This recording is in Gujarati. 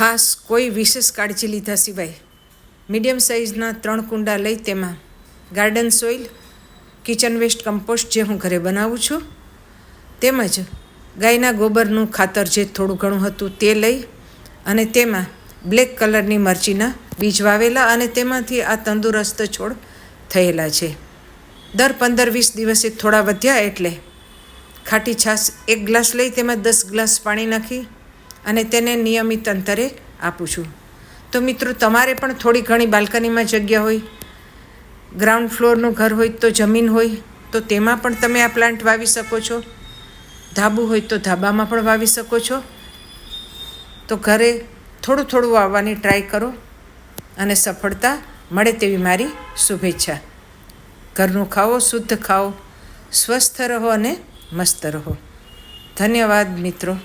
ખાસ કોઈ વિશેષ કાળજી લીધા સિવાય મીડિયમ સાઇઝના ત્રણ કુંડા લઈ તેમાં garden soil, kitchen waste compost જે હું ઘરે બનાવું છું, તેમજ ગાયના ગોબરનું ખાતર જે થોડું ઘણું હતું તે લઈ અને તેમાં બ્લેક કલરની મરચીના બીજ વાવેલા અને તેમાંથી આ તંદુરસ્ત છોડ થયેલા છે. દર પંદર વીસ દિવસે થોડા વધ્યા એટલે ખાટી છાશ એક ગ્લાસ લઈ તેમાં દસ ગ્લાસ પાણી નાખી અને તેને નિયમિત અંતરે આપું છું. તો મિત્રો, તમારે પણ થોડી ઘણી બાલ્કનીમાં જગ્યા હોય, ગ્રાઉન્ડ ફ્લોરનું ઘર હોય તો જમીન હોય, તો તેમાં પણ તમે આ પ્લાન્ટ વાવી શકો છો. ધાબું હોય તો ધાબામાં પણ વાવી શકો છો. તો ઘરે થોડું થોડું વાવવાની ટ્રાય કરો અને સફળતા મળે તેવી મારી શુભેચ્છા. ઘરનું ખાઓ, શુદ્ધ ખાઓ, સ્વસ્થ રહો અને મસ્ત રહો. ધન્યવાદ મિત્રો.